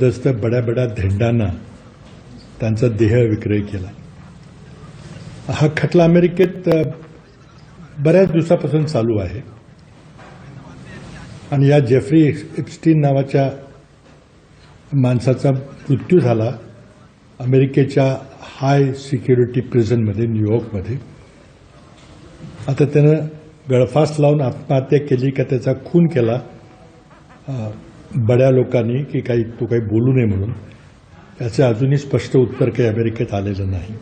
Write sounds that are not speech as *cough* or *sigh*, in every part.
जस्त बड्या बड्या धेंडांना त्यांचा देह विक्रय केला. हा खटला अमेरिकेत बऱ्याच दिवसापासून चालू आहे. आणि या जेफ्री एप्स्टीन नावाच्या माणसाचा मृत्यू झाला अमेरिकेच्या हाय सिक्युरिटी प्रिझनमध्ये न्यूयॉर्कमध्ये आता त्यानं गळफास लावून आत्महत्या केली का त्याचा खून केला बड्या लोकांनी की काही तो काही बोलू नये म्हणून याचं अजूनही स्पष्ट उत्तर काही अमेरिकेत आलेलं नाही.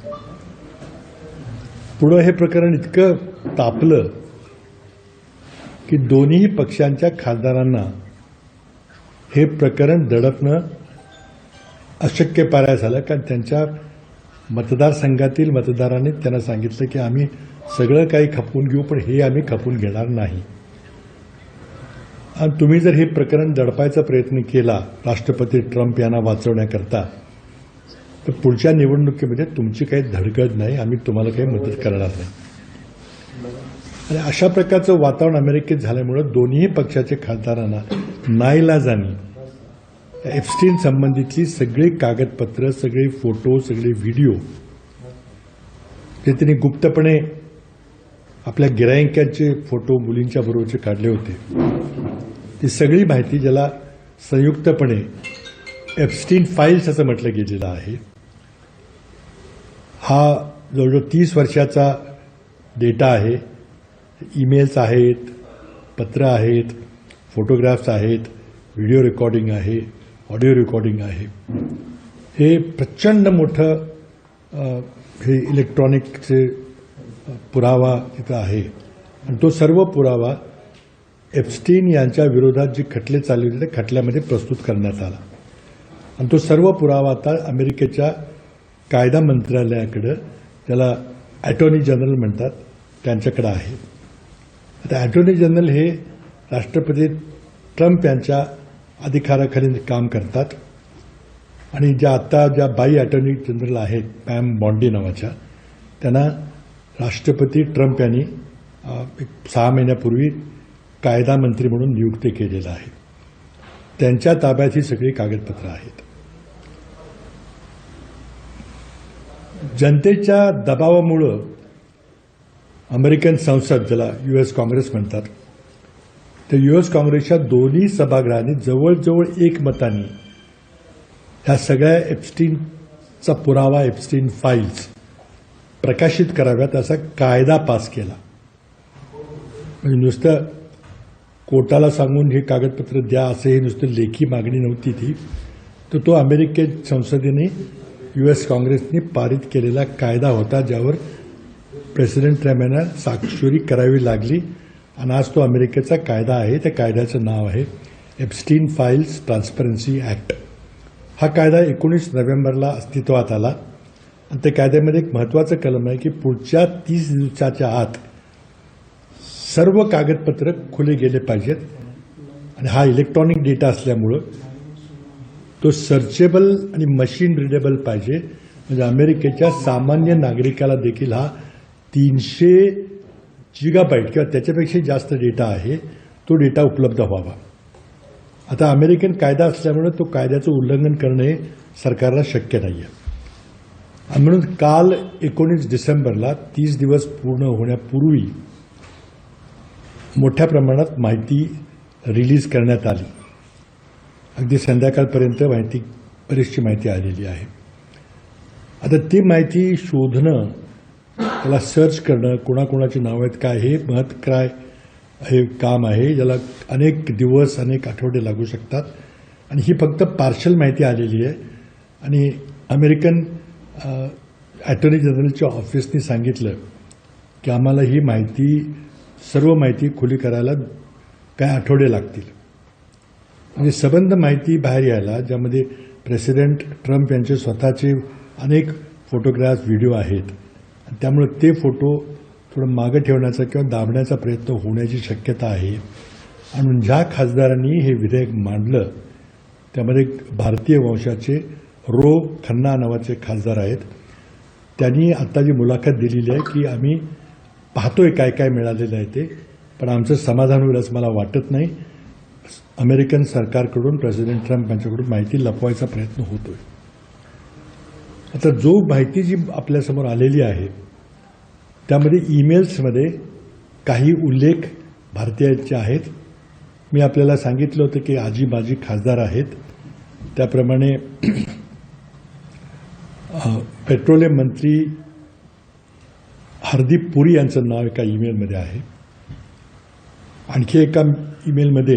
पुढं हे प्रकरण इतकं तापलं की दोन्ही पक्षांच्या खासदारांना हे प्रकरण दडपणं अशक्य पाराय झालं. कारण त्यांच्या मतदारसंघातील मतदारांनी त्यांना सांगितलं की आम्ही सगळं काही खपवून घेऊ पण हे आम्ही खपवून घेणार नाही. आणि तुम्ही जर हे प्रकरण दडपायचा प्रयत्न केला राष्ट्रपती ट्रम्प यांना वाचवण्याकरता तर पुढच्या निवडणुकीमध्ये तुमची काही धडगड नाही आम्ही तुम्हाला काही मदत करणार नाही. आणि अशा प्रकारचं वातावरण अमेरिकेत झाल्यामुळं दोन्ही पक्षाचे खासदारांना नाईलाजानी एफस्टीन संबंधितली सगळी कागदपत्र सगळे फोटो सगळे व्हिडिओ जे त्यांनी गुप्तपणे आपल्या गिरायकांचे फोटो मुलींच्या बरोबरचे काढले होते. ती सगळी माहिती ज्याला संयुक्तपणे एफस्टीन फाईल्स असं म्हटलं गेलेलं आहे. हा जवळजवळ तीस वर्षाचा डेटा आहे. ईमेल्स आहेत पत्र आहेत फोटोग्राफ्स आहेत व्हिडिओ रेकॉर्डिंग आहे ऑडिओ रेकॉर्डिंग आहे. हे प्रचंड मोठं हे इलेक्ट्रॉनिकचे पुरावा तिथं आहे. आणि तो सर्व पुरावा एप्स्टीन यांच्या विरोधात जे खटले चालले होते त्या खटल्यामध्ये प्रस्तुत करण्यात आला. आणि तो सर्व पुरावा आता अमेरिकेच्या कायदा मंत्रालयाकडं त्याला ॲटॉर्नी जनरल म्हणतात त्यांच्याकडं आहे. आता ॲटॉर्नी जनरल हे राष्ट्रपती ट्रम्प यांच्या अधिकाराखाली काम करतात. आणि ज्या आत्ता ज्या बाई अटॉर्नी जनरल आहेत पॅम बॉन्डी नावाच्या त्यांना राष्ट्रपती ट्रम्प यांनी एक सहा महिन्यापूर्वी कायदा मंत्री म्हणून नियुक्ती केलेलं आहे. त्यांच्या ताब्यात ही सगळी कागदपत्रं आहेत. जनतेच्या दबावामुळं अमेरिकन संसद ज्याला यू एस काँग्रेस म्हणतात तर यू एस काँग्रेसच्या दोन्ही सभागृहांनी जवळजवळ एकमताने ह्या सगळ्या एप्स्टीनचा पुरावा एप्स्टीन फाईल्स प्रकाशित कराव्यात असा कायदा पास केला. म्हणजे नुसतं कोर्टाला सांगून हे कागदपत्र द्या असं हे नुसतं लेखी मागणी नव्हती ती. तर तो अमेरिकेत संसदेने यू एस काँग्रेसने पारित केलेला कायदा होता ज्यावर प्रेसिडेंट ट्रम्प यांना साक्षरी करावी लागली. आणि आज तो अमेरिकेचा कायदा आहे त्या कायद्याचं नाव आहे एप्स्टीन फाईल्स ट्रान्सपरन्सी ॲक्ट. हा कायदा एकोणीस नोव्हेंबरला अस्तित्वात आला. आणि त्या कायद्यामध्ये एक महत्त्वाचं कलम आहे की पुढच्या तीस दिवसाच्या आत सर्व कागदपत्र खुले गेले पाहिजेत. आणि हा इलेक्ट्रॉनिक डेटा असल्यामुळं तो सर्चेबल आणि मशीन रिडेबल पाहिजे. म्हणजे अमेरिकेच्या सामान्य नागरिकाला देखील हा तीनशे जिगाबाईट किंवा त्याच्यापेक्षा जास्त डेटा आहे तो डेटा उपलब्ध व्हावा. आता अमेरिकन कायदा असल्यामुळे तो कायद्याचं उल्लंघन करणे सरकारला शक्य नाही आहे म्हणून काल एकोणीस डिसेंबरला तीस दिवस पूर्ण होण्यापूर्वी मोठ्या प्रमाणात माहिती रिलीज करण्यात आली. अगदी संध्याकाळपर्यंत माहिती बरीचशी माहिती आलेली आहे. आता ती माहिती शोधणं त्याला सर्च करणं कोणाकोणाची नावं आहेत काय हे महत् काय हे काम आहे ज्याला अनेक दिवस अनेक आठवडे लागू शकतात. आणि ही फक्त पार्शल माहिती आलेली आहे. आणि अमेरिकन ॲटर्नी जनरलच्या ऑफिसनी सांगितलं की आम्हाला ही माहिती सर्व माहिती खुली करायला काय आठवडे लागतील? म्हणजे सबंध माहिती बाहेर यायला ज्यामध्ये प्रेसिडेंट ट्रम्प यांचे स्वतःचे अनेक फोटोग्राफ्स व्हिडिओ आहेत त्यामुळे ते फोटो थोडं मागं ठेवण्याचा किंवा दाबण्याचा प्रयत्न होण्याची शक्यता आहे. आणि ज्या खासदारांनी हे विधेयक मांडलं त्यामध्ये भारतीय वंशाचे रो खन्ना नावाचे खासदार आहेत. त्यांनी आत्ता जी मुलाखत दिलेली आहे की आम्ही पाहतोय काय काय मिळालेलं आहे ते पण आमचं समाधान होईल असं मला वाटत नाही. अमेरिकन सरकारकडून प्रेसिडेंट ट्रम्प यांच्याकडून माहिती लपवायचा प्रयत्न होतोय. आता जो माहिती जी आपल्यासमोर आलेली आहे त्यामध्ये ईमेल्समध्ये काही उल्लेख भारतीयांचे आहेत. मी आपल्याला सांगितलं होतं की आजी माजी खासदार आहेत. त्याप्रमाणे पेट्रोलियम मंत्री हरदीप पुरी यांचं नाव एका ईमेलमध्ये आहे. आणखी एका ईमेलमध्ये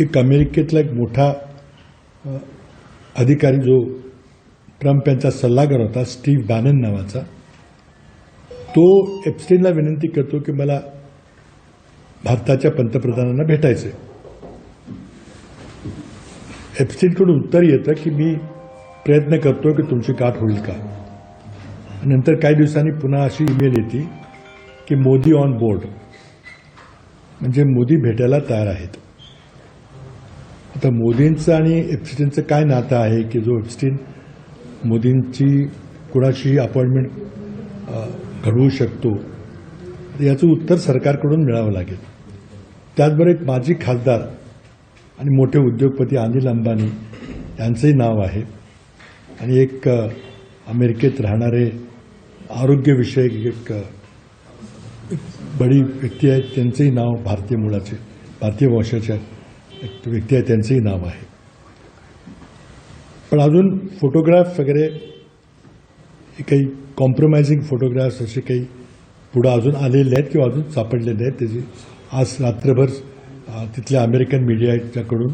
एक अमेरिकेतला एक मोठा अधिकारी जो ट्रम्प यांचा सल्लागार होता स्टीव्ह बॅनन नावाचा तो एप्स्टीनला विनंती करतो की मला भारताच्या पंतप्रधानांना भेटायचं एप्स्टीनकडून उत्तर येतं की मी प्रयत्न करतो की तुमची गाठ होईल का? नंतर काही दिवसांनी पुन्हा अशी ईमेल येते की मोदी ऑन बोर्ड म्हणजे मोदी भेटायला तयार आहेत. आता मोदींचं आणि एप्स्टीनचं काय नातं आहे की जो एप्स्टीन मोदींची कुणाशीही अपॉइंटमेंट घडवू शकतो याचं उत्तर सरकारकडून मिळावं लागेल. त्याचबरोबर एक माजी खासदार आणि मोठे उद्योगपती अनिल अंबानी यांचंही नाव आहे. आणि एक अमेरिकेत राहणारे आरोग्यविषयक एक बडी व्यक्ती आहेत त्यांचंही नाव भारतीय मुळाचे भारतीय वंशाच्या एक व्यक्ती आहे त्यांचंही नाव आहे. पण अजून फोटोग्राफ वगैरे काही कॉम्प्रोमाइजिंग फोटोग्राफ्स असे काही पुढं अजून आलेले आहेत किंवा अजून सापडलेले आहेत त्याची आज रात्रभर तिथल्या अमेरिकन मीडियाच्याकडून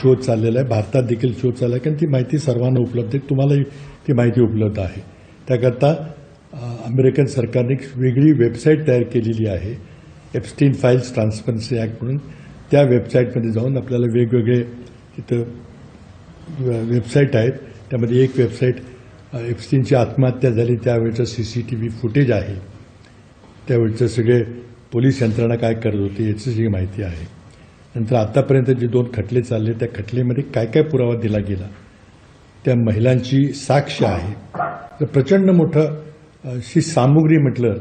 शोध चाललेला आहे भारतात देखील शोध चालला आहे कारण ती माहिती सर्वांना उपलब्ध आहे. तुम्हालाही ती माहिती उपलब्ध आहे. त्याकरता अमेरिकन सरकारने वेगळी वेबसाईट तयार केलेली आहे एप्स्टीन फाईल्स ट्रान्सपरन्सी ॲक्ट म्हणून. त्या वेबसाईटमध्ये जाऊन आपल्याला वेगवेगळे तिथं वेबसाईट आहेत. त्यामध्ये एक वेबसाईट अ, एप्स्टीनची आत्महत्या झाली त्यावेळेचं C C T V footage आहे. त्यावेळचं सगळे पोलीस यंत्रणा काय करत होती याची जी माहिती आहे. नंतर आतापर्यंत जे दोन खटले चालले त्या खटलेमध्ये काय काय पुरावा दिला गेला? त्या महिलांची साक्ष आहे. तर प्रचंड मोठं अशी सामुग्री म्हटलं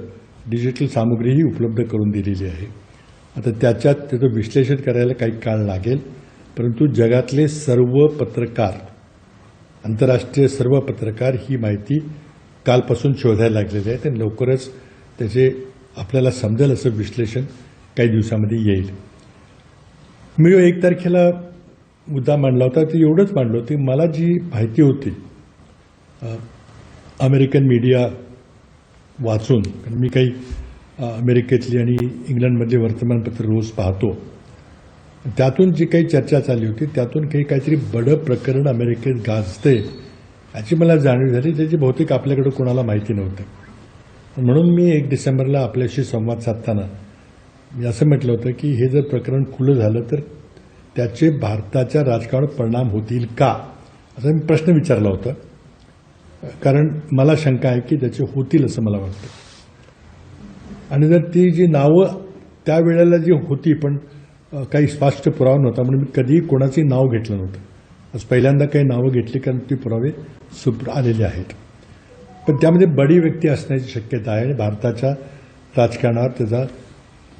डिजिटल सामुग्रीही उपलब्ध करून दिलेली आहे. आता त्याच्यात त्याचं विश्लेषण करायला काही काळ लागेल परंतु जगातले सर्व पत्रकार आंतरराष्ट्रीय सर्व पत्रकार ही माहिती कालपासून शोधायला लागलेली आहे. आणि लवकरच त्याचे आपल्याला समजेल असं विश्लेषण काही दिवसामध्ये येईल. मी एक तारखेला मुद्दा मांडला होता ते एवढंच मांडलं होती मला जी माहिती होती अमेरिकन मीडिया वाचून कारण मी काही अमेरिकेतली आणि इंग्लंडमधली वर्तमानपत्र रोज पाहतो त्यातून जी काही चर्चा चालली होती त्यातून काही काहीतरी बडं प्रकरण अमेरिकेत गाजते याची मला जाणीव झाली त्याची बहुतेक आपल्याकडे कोणाला माहिती नव्हतं. म्हणून मी एक डिसेंबरला आपल्याशी संवाद साधताना मी असं म्हटलं होतं की हे जर प्रकरण खुलं झालं तर त्याचे भारताच्या राजकारणावर परिणाम होतील का? असा मी प्रश्न विचारला होता. कारण मला शंका आहे की त्याचे होतील असं मला वाटतं. आणि जर ती जी नावं त्यावेळेला जी होती पण काही स्पष्ट पुरावा नव्हता म्हणून मी कधीही कोणाचंही नाव घेतलं नव्हतं. आज पहिल्यांदा काही नावं घेतली कारण ती पुरावे सुप्र आलेले आहेत. पण त्यामध्ये बडी व्यक्ती असण्याची शक्यता आहे आणि भारताच्या राजकारणावर त्याचा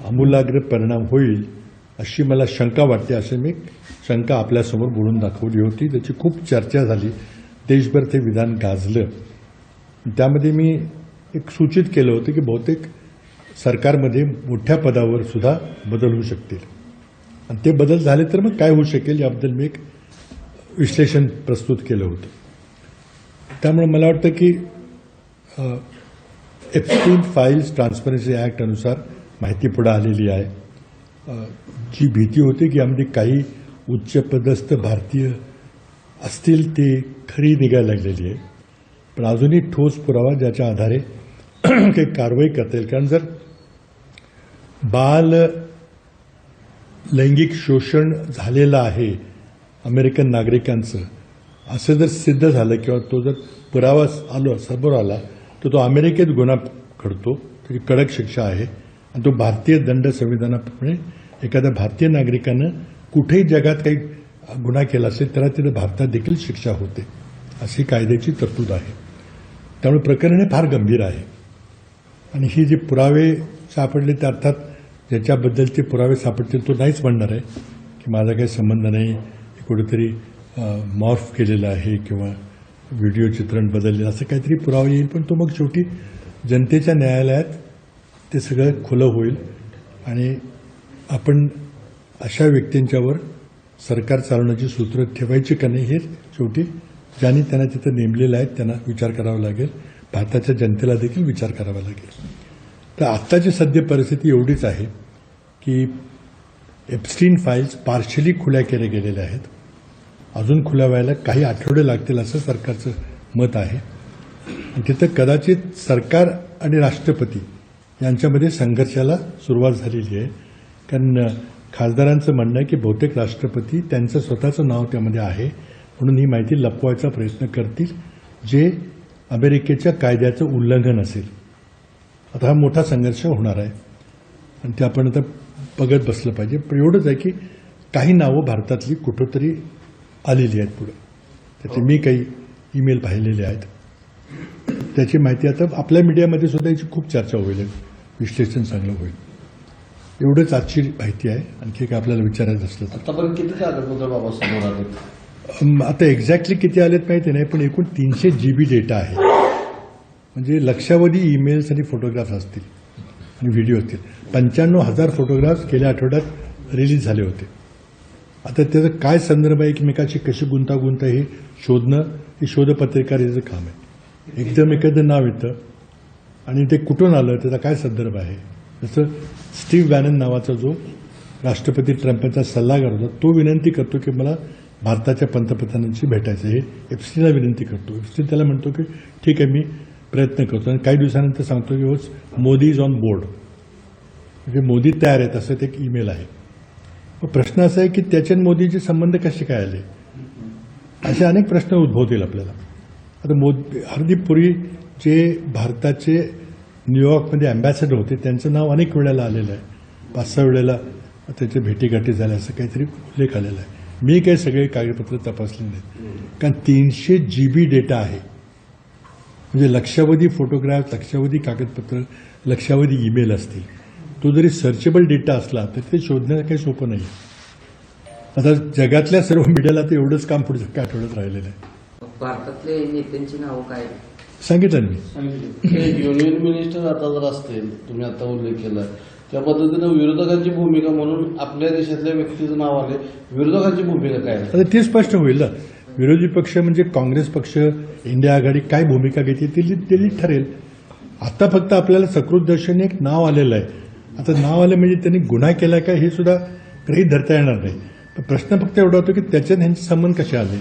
आमूलाग्र परिणाम होईल. अशी मला शंका वाटते असे मी शंका आपल्यासमोर बोलून दाखवली होती. त्याची खूप चर्चा झाली. देशभर ते विधान गाजलं. त्यामध्ये मी एक सूचित केलं होतं की बहुतेक सरकारमध्ये मोठ्या पदावर सुद्धा बदल होऊ शकतील. आणि ते बदल झाले तर मग काय होऊ शकेल याबद्दल मी एक विश्लेषण प्रस्तुत केलं होतं. त्यामुळे मला वाटतं की एफस्टीन फाईल्स ट्रान्सपरन्सी ॲक्ट अनुसार माहिती पुढे आलेली आहे. जी भीती होती की आमचे काही उच्चपदस्थ भारतीय असतील ते खरी निघायला लागलेली आहे. पण अजूनही ठोस पुरावा ज्याच्या आधारे *clears throat* काही कारवाई करता येईल. कारण जर बाल लैंगिक शोषण झालेलं आहे अमेरिकन नागरिकांचं असं जर सिद्ध झालं किंवा तो जर पुरावा आलो समोर आला तर तो अमेरिकेत गुन्हा घडतो. त्याची कडक शिक्षा आहे. तो भारतीय दंड संविधानाप्रमाणे एखाद्या भारतीय नागरिकानं कुठेही जगात काही गुन्हा केला असेल तर तिथे भारतात देखील शिक्षा होते अशी कायद्याची तरतूद आहे. त्यामुळे प्रकरण हे फार गंभीर आहे. आणि ही जी पुरावे सापडले ते अर्थात ज्याच्याबद्दलचे पुरावे सापडतील तो नाहीच म्हणणार आहे की माझा काही संबंध नाही कुठेतरी मॉर्फ केलेलं आहे किंवा व्हिडिओ चित्रण बदललेलं असं काहीतरी पुरावा येईल. पण तो मग शेवटी जनतेच्या न्यायालयात ते सगळं खुलं होईल आणि आपण अशा व्यक्तींच्यावर सरकार चालवण्याची सूत्र ठेवायची का नाही हे शेवटी ज्यांनी त्यांना तिथं नेमलेलं आहे त्यांना विचार करावा लागेल. भारताच्या जनतेला देखील विचार करावा लागेल. तर आत्ताची सद्य परिस्थिती एवढीच आहे की एप्स्टीन फाईल्स पार्शली खुल्या केल्या गेलेल्या आहेत. अजून खुल्या व्हायला काही आठवडे लागतील असं सरकारचं मत आहे. तिथं कदाचित सरकार आणि राष्ट्रपती यांच्यामध्ये संघर्षाला सुरुवात झालेली आहे. कारण खासदारांचं म्हणणं आहे की बहुतेक राष्ट्रपती त्यांचं स्वतःचं नाव त्यामध्ये आहे. म्हणून ही माहिती लपवायचा प्रयत्न करतील जे अमेरिकेच्या कायद्याचं उल्लंघन असेल. आता हा मोठा संघर्ष होणार आहे. आणि ते आपण आता बघत बसलं पाहिजे. पण एवढंच आहे की काही नावं भारतातली कुठंतरी आलेली आहेत पुढे. त्याचे मी काही ईमेल पाहिलेले आहेत. त्याची माहिती आता आपल्या मीडियामध्ये सुद्धा याची खूप चर्चा होईल विश्लेषण चांगलं होईल. एवढंच आजची माहिती आहे. आणखी काय आपल्याला विचारायचं असलं तर. आतापर्यंत किती कागदपत्र बाबा समोर आले आता एक्झॅक्टली किती आलेत माहिती नाही पण एकूण तीनशे जी बी डेटा आहे. म्हणजे लक्षावधी ईमेल्स आणि फोटोग्राफ्स असतील आणि व्हिडिओ असतील. पंच्याण्णव हजार फोटोग्राफ्स गेल्या आठवड्यात रिलीज झाले होते. आता त्याचा काय संदर्भ आहे? एकमेकाची कशी गुंतागुंत हे शोधणं हे शोधपत्रिकारीचं काम आहे. एकदम एखादं नाव येतं आणि ते कुठून आलं त्याचा काय संदर्भ आहे? जसं स्टीव्ह बॅनन नावाचा जो राष्ट्रपती ट्रम्पचा सल्लागार होता तो विनंती करतो की मला भारताच्या पंतप्रधानांशी भेटायचं हे एफसीला विनंती करतो. एफसी त्याला म्हणतो की ठीक आहे मी प्रयत्न करतो. आणि काही दिवसानंतर सांगतो की होच मोदी इज ऑन बोर्ड. म्हणजे मोदी तयार आहेत असं ते एक ईमेल आहे. मग प्रश्न असा आहे की त्याचे मोदीचे संबंध कसे काय आले? असे अनेक प्रश्न उद्भवतील आपल्याला. आता मोदी हरदीप पुरी जे भारताचे न्यूयॉर्कमध्ये अँबॅसेडर होते त्यांचं नाव अनेक वेळेला आलेलं आहे. पाच सहा वेळेला त्याचे भेटीगाठी झाल्या असं काहीतरी उल्लेख आलेला आहे. मी काही सगळे कागदपत्र तपासले नाहीत. कारण तीनशे जी बी डेटा आहे. म्हणजे लक्षावधी फोटोग्राफ लक्षावधी कागदपत्र लक्षावधी ईमेल असतील. तो जरी सर्चेबल डेटा असला तर ते शोधणं काही सोपं नाही आता जगातल्या सर्व मीडियाला तर एवढंच काम पुढच्या आठवड्यात राहिलेलं आहे. भारतातले नेत्यांची नावं काय? सांगितलं मी. हे युनियन मिनिस्टर आता जर असतील तुम्ही आता उल्लेख केला त्या पद्धतीनं विरोधकांची भूमिका म्हणून आपल्या देशातल्या व्यक्तीचं नाव आले. विरोधकांची भूमिका काय? आहे? आता ते स्पष्ट होईल ना. विरोधी पक्ष म्हणजे काँग्रेस पक्ष इंडिया आघाडी काय भूमिका घेते ते ठरेल. आता फक्त आपल्याला सकृत दर्शनी एक नाव आलेलं आहे. आता नाव आलं म्हणजे त्यांनी गुन्हा केला का हे सुद्धा गृहीत धरता येणार नाही. प्रश्न फक्त एवढा होतो की त्याच्यात ह्यांचे संबंध कसे आले?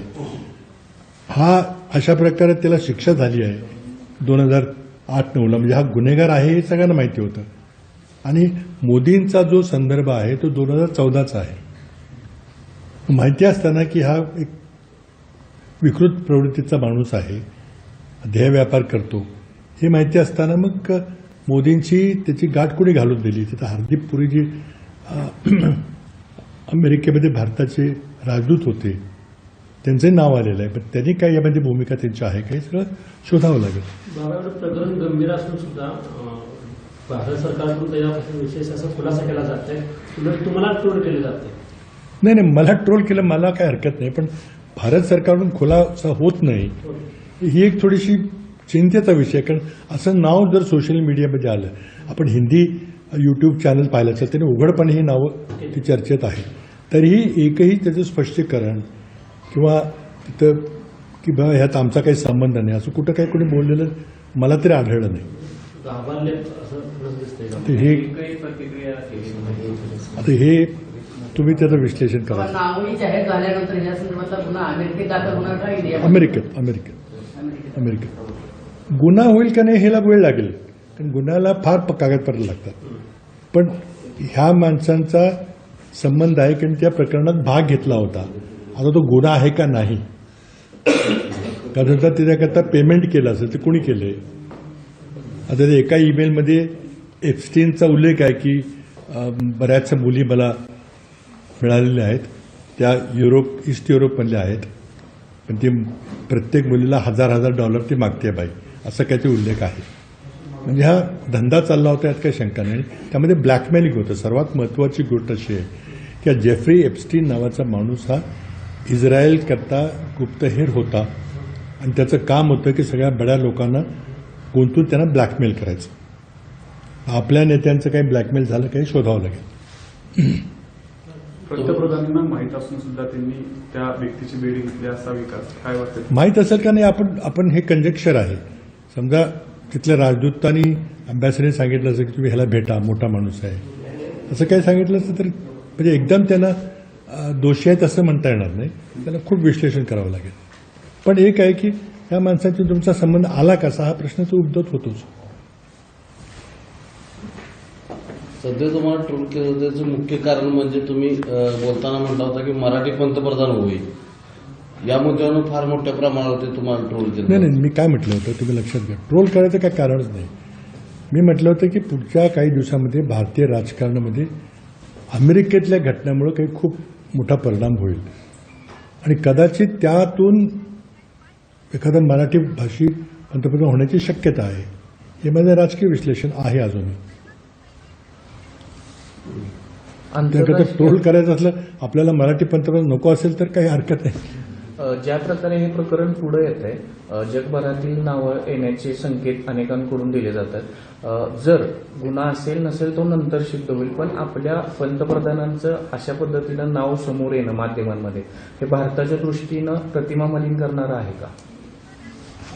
हा अशा प्रकारे त्याला शिक्षा झाली आहे. दोन हजार आठ नऊला. म्हणजे हा गुन्हेगार आहे हे सगळ्यांना माहिती होतं. आणि मोदींचा जो संदर्भ आहे तो दोन हजार चौदाचा आहे. माहिती असताना की हा एक विकृत प्रवृत्तीचा माणूस आहे. ध्येय व्यापार करतो. हे माहिती असताना मग मोदींची त्याची गाठ कोणी घालून दिली? तिथं हरदीप पुरी जी *clears throat* अमेरिकेमध्ये भारताचे राजदूत होते. त्यांचंही नाव आलेलं आहे. पण त्यांनी काय यामध्ये भूमिका त्यांची आहे का हे सगळं शोधावं लागेल. प्रकरण गंभीर असून सुद्धा भारत सरकारकडून त्याच्यापासून विशेष असा खुलासा केला जात आहे तुम्हाला टोल केले जाते नाही. नाही मला ट्रोल केलं मला काय हरकत नाही. पण भारत सरकारकडून खुलासा होत नाही. ही एक थोडीशी चिंतेचा विषय. कारण असं नाव जर सोशल मीडियामध्ये आलं आपण हिंदी यूट्यूब चॅनल पाहिलं असेल त्याने उघडपणे ही नावं ती चर्चेत आहे तरीही एकही त्याचं स्पष्टीकरण किंवा तिथं की बा ह्यात आमचा काही संबंध नाही. असं कुठं काही कोणी बोललेलं मला तरी आढळलं नाही. घाबरले असं थोडं दिसतंय का? तर हे आता हे तुम्ही त्याचं विश्लेषण करा. अमेरिकेत अमेरिकेत अमेरिकेत. गुन्हा होईल का नाही ह्याला वेळ लागेल. कारण गुन्ह्याला फार कागदपत्र लागतात. पण ह्या माणसांचा संबंध आहे कारण त्या प्रकरणात भाग घेतला होता. आता तो गुन्हा आहे का नाही? कारण त्याच्याकरता पेमेंट केलं असेल तर कोणी केलंय? आता ते एका ईमेलमध्ये एफस्टीनचा उल्लेख आहे की बऱ्याचशा मुली मला मिळालेल्या आहेत. त्या युरोप ईस्ट युरोपमधल्या आहेत. पण ती प्रत्येक मुलीला हजार हजार डॉलर ती मागते बाई. असं ते उल्लेख आहे. म्हणजे हा धंदा चालला होता यात काही शंका नाही. त्यामध्ये ब्लॅकमेलिंग होतं. सर्वात महत्त्वाची गोष्ट अशी आहे की जेफ्री एप्स्टीन नावाचा माणूस हा इस्रायल करता गुप्तहेर होता. आणि त्याचं काम होतं की सगळ्या बड्या लोकांना गुंतून त्यांना ब्लॅकमेल करायचं. आपल्या नेत्यांचं काही ब्लॅकमेल झालं काही शोधावं लागेल. पंतप्रधानांना माहीत असून सुद्धा त्यांनी त्या व्यक्तीची भेट घेतली असावी का? काय वाटतं? माहीत असेल का नाही आपण आपण हे कंजेक्चर आहे. समजा तिथल्या राजदूतांनी अँबॅसिडरने सांगितलं असेल की तुम्ही ह्याला भेटा मोठा माणूस आहे. असं काही सांगितलं असतं तर म्हणजे एकदम त्यांना दोषी आहेत असं म्हणता येणार नाही. त्याला खूप विश्लेषण करावं लागेल. पण एक आहे की या माणसाचा तुमचा संबंध आला कसा हा प्रश्न तो उद्भवत होतोच. सध्या तुम्हाला ट्रोल केलं होतं त्याचं मुख्य कारण म्हणजे तुम्ही बोलताना म्हटला होता की मराठी पंतप्रधान होईल. या मुद्द्यावरून फार मोठ्या प्रमाणावर तुम्हाला ट्रोल नाही केलं नाही मी काय म्हटलं होतं तुम्ही लक्षात घ्या. ट्रोल करायचं काय कारणच नाही. मी म्हटलं होतं की पुढच्या काही दिवसामध्ये भारतीय राजकारणामध्ये अमेरिकेतल्या घटनेमुळे काही खूप मोठा परिणाम होईल. आणि कदाचित त्यातून एखादा मराठी भाषी पंतप्रधान होण्याची शक्यता आहे. हे माझं राजकीय विश्लेषण आहे अजूनही त्याकरता ट्रोल करायचं असलं आपल्याला मराठी पंतप्रधान नको असेल तर काही हरकत नाही. ज्या प्रकारे हे प्रकरण पुढे येत आहे जगभरातील नावं येण्याचे संकेत अनेकांकडून दिले जातात. जर गुन्हा असेल नसेल तो नंतर सिद्ध होईल पण आपल्या पंतप्रधानांचं अशा पद्धतीनं नाव समोर येणं माध्यमांमध्ये हे भारताच्या दृष्टीनं प्रतिमा मलिन करणारं आहे का?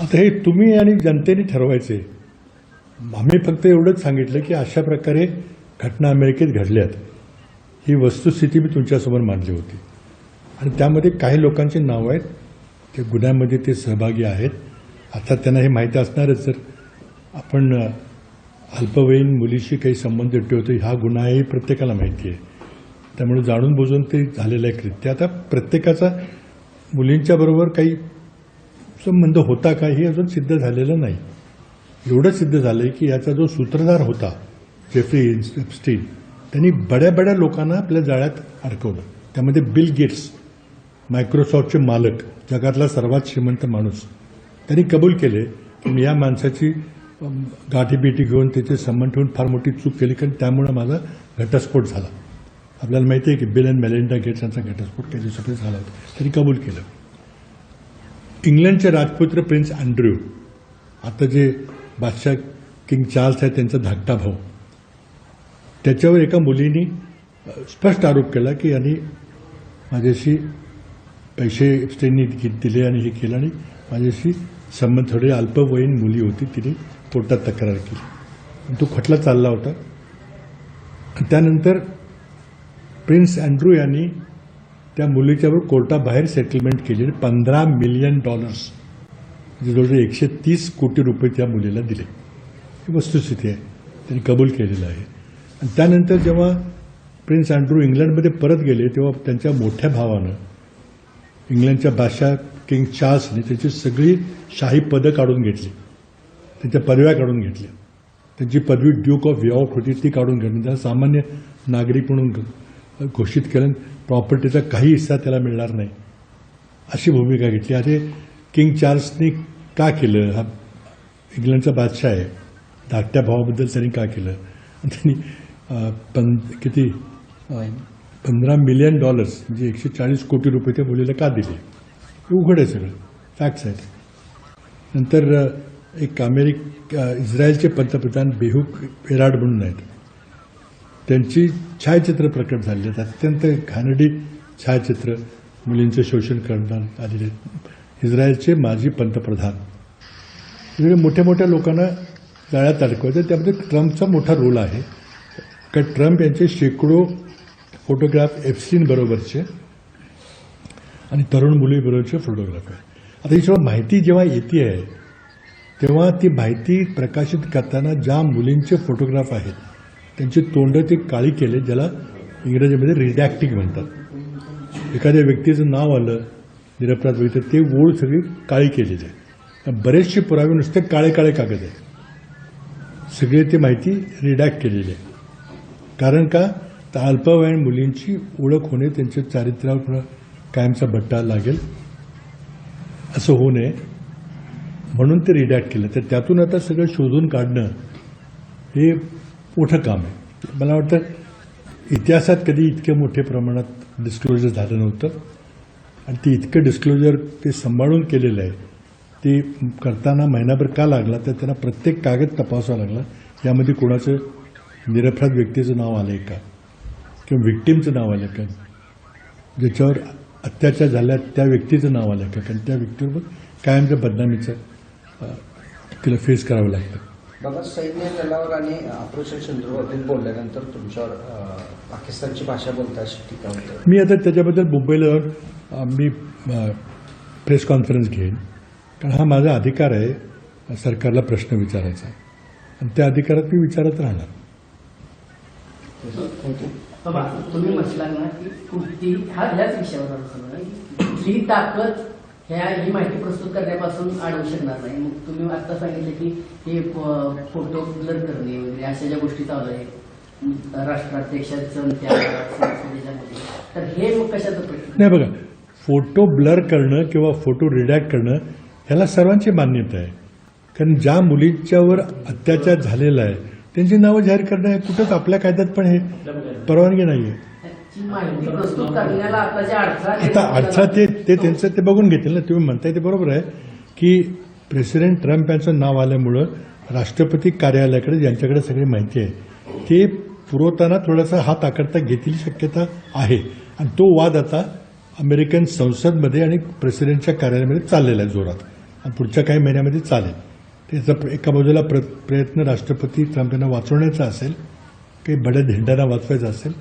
आता हे तुम्ही आणि जनतेने ठरवायचे. आम्ही फक्त एवढंच सांगितलं की अशा प्रकारे घटना अमेरिकेत घडल्यात. ही वस्तुस्थिती मी तुमच्यासमोर मांडली होती. आणि त्यामध्ये काही लोकांची नावं आहेत. ते गुन्ह्यामध्ये ते सहभागी आहेत. आता त्यांना हे माहिती असणारच जर आपण अल्पवयीन मुलीशी काही संबंध ठेवतो हा गुन्हा हे प्रत्येकाला माहिती आहे त्यामुळे जाणून बुजून ते झालेलं आहे कृत्य आता प्रत्येकाचा मुलींच्या बरोबर काही संबंध होता का हे अजून सिद्ध झालेलं नाही. एवढं सिद्ध झालं आहे की याचा जो सूत्रधार होता जेफ्री एप्स्टीन त्यांनी बड्या बड्या लोकांना आपल्या जाळ्यात अडकवलं. त्यामध्ये बिल गेट्स मायक्रोसॉफ्टचे मालक जगातला सर्वात श्रीमंत माणूस. त्यांनी कबूल केले की मी या माणसाची गाठीबेटी गाठीबिटी घेऊन त्याचे संबंध ठेवून फार मोठी चूक केली कारण त्यामुळे माझा घटस्फोट झाला. आपल्याला माहिती आहे की बिल अँड मेलिंडा गेट्स यांचा घटस्फोट त्या दिवसात झाला होता. त्यांनी कबूल केलं. इंग्लंडचे राजपुत्र प्रिन्स अँड्र्यू आता जे बादशाह किंग चार्ल्स आहे त्यांचा धाकटा भाऊ. त्याच्यावर एका मुलीने स्पष्ट आरोप केला की यांनी माझ्याशी पैसे त्यांनी दिले आणि हे केलं आणि माझ्याशी संबंध थोडी अल्पवयीन मुली होती तिने कोर्टात तक्रार केली. तो खटला चालला होता. आणि त्यानंतर प्रिन्स अँड्रू यांनी त्या मुलीच्यावर कोर्टाबाहेर सेटलमेंट केली पंधरा मिलियन डॉलर्स म्हणजे जवळजवळ एकशे तीस कोटी रुपये त्या मुलीला दिले. ही वस्तुस्थिती आहे. त्यांनी कबूल केलेलं आहे. आणि त्यानंतर जेव्हा प्रिन्स अँड्रू इंग्लंडमध्ये परत गेले तेव्हा त्यांच्या मोठ्या भावानं इंग्लंडच्या बादशाह किंग चार्ल्सने त्याची सगळी शाही पदं काढून घेतली. त्यांच्या पदव्या काढून घेतल्या. त्यांची पदवी ड्यूक ऑफ यॉर्क होती ती काढून घेतली. त्याला सामान्य नागरिक म्हणून घोषित केलं प्रॉपर्टीचा काही हिस्सा त्याला मिळणार नाही. अशी भूमिका घेतली. आता किंग चार्ल्सनी का केलं? हा इंग्लंडचा बादशाह आहे. धाकट्या भावाबद्दल त्यांनी का केलं? आणि त्यांनी पण किती? पंधरा मिलियन डॉलर्स म्हणजे एकशे चाळीस कोटी रुपये त्या मुलीला का दिले? हे उघड आहे सगळं. फॅक्ट्स आहेत. नंतर एक अमेरिक इस्रायलचे पंतप्रधान बेहूक एराड म्हणून आहेत. त्यांची छायाचित्र प्रकट झालेली आहेत. अत्यंत घाणडी छायाचित्र मुलींचं शोषण करण्यात आलेले आहेत. इस्रायलचे माजी पंतप्रधान. इकडे मोठ्या मोठ्या लोकांना जाळ्यात अडकवायचं. त्यामध्ये ट्रम्पचा मोठा रोल आहे. कारण ट्रम्प यांचे शेकडो फोटोग्राफ एफसीन बरोबरचे आणि तरुण मुलीबरोबरचे फोटोग्राफ आहे. आता ही सगळं माहिती जेव्हा येते आहे तेव्हा ती माहिती प्रकाशित करताना ज्या मुलींचे फोटोग्राफ आहेत त्यांची तोंड ते काळी केले ज्याला इंग्रजीमध्ये रिडॅक्टिक म्हणतात. एखाद्या व्यक्तीचं नाव आलं निरपराध व्यक्ती तर ते ओळ सगळी काळी केलेली आहे. बरेचसे पुरावे नुसते काळे काळे कागद आहेत. सगळे ते माहिती रिडॅक्ट केलेली आहे. कारण का? तर अल्पवयीन मुलींची ओळख होणे त्यांच्या चारित्र्यावर थोडा कायमचा बट्टा लागेल. असं होऊ नये. म्हणून ते रिडॅक्ट केलं. तर त्यातून आता सगळं शोधून काढणं हे मोठं काम आहे. मला वाटतं इतिहासात कधी इतक्या मोठ्या प्रमाणात डिस्क्लोजर झालं नव्हतं. आणि ते इतकं डिस्क्लोजर ते सांभाळून केलेलं आहे. ते करताना महिनाभर का लागला तर त्यांना प्रत्येक कागद तपासावा लागला. यामध्ये कोणाचं निरपराध व्यक्तीचं नाव आलं आहे का? किंवा विक्टीमचं नाव आलं का? ज्याच्यावर अत्याचार झाल्या त्या व्यक्तीचं नाव आलं का? कारण त्या व्यक्तीवर कायमच्या बदनामीचं तिला फेस करावं लागतं. बाबा सैन्य दलावर आणि ऑपरेशन सिंधूबद्दल बोलल्यानंतर तुमच्यावर पाकिस्तानची भाषा बोलता अशी टीका मी आता त्याच्याबद्दल मुंबईला मी प्रेस कॉन्फरन्स घेईन. कारण हा माझा अधिकार आहे सरकारला प्रश्न विचारायचा. आणि त्या अधिकारात मी विचारत राहणार. तुम्ही म्हटला ना की कुठली हा ह्याच विषयावर आलो सगळं कुठलीही ताकद ह्या ही माहिती प्रस्तुत करण्यापासून अडवू शकणार नाही. मग तुम्ही आता सांगितलं की हे फोटो ब्लर करणे वगैरे अशा ज्या गोष्टी चालू आहेत राष्ट्राध्यक्षांचं तर हे मग कशाचं प्रश्न? नाही बघा फोटो ब्लर करणं किंवा फोटो रिडॅक्ट करणं ह्याला सर्वांची मान्यता आहे. कारण ज्या मुलींच्यावर अत्याचार झालेला आहे त्यांची नावं जाहीर करणं हे कुठंच आपल्या कायद्यात पण हे परवानगी नाही आहे आता अडथळा ते ते त्यांचं ते बघून घेतील ना. तुम्ही म्हणताय ते बरोबर आहे की प्रेसिडेंट ट्रम्प यांचं नाव आल्यामुळं राष्ट्रपती कार्यालयाकडे ज्यांच्याकडे सगळी माहिती आहे ते पुरवताना थोडासा हात आकडता घेतील शक्यता आहे. आणि तो वाद आता अमेरिकन संसदमध्ये आणि प्रेसिडेंटच्या कार्यालयामध्ये चाललेला आहे जोरात. आणि पुढच्या काही महिन्यामध्ये चालेल. त्याचा एका बाजूला प्र प्रयत्न राष्ट्रपती ट्रम्प यांना वाचवण्याचा असेल काही बड्या धेंड्यांना वाचवायचं असेल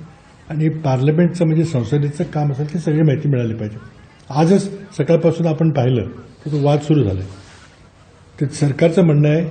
आणि पार्लमेंटचं म्हणजे संसदेचं काम असेल ते सगळी माहिती मिळाली पाहिजे. आजच सकाळपासून आपण पाहिलं तर तो वाद सुरू झाला ते सरकारचं म्हणणं आहे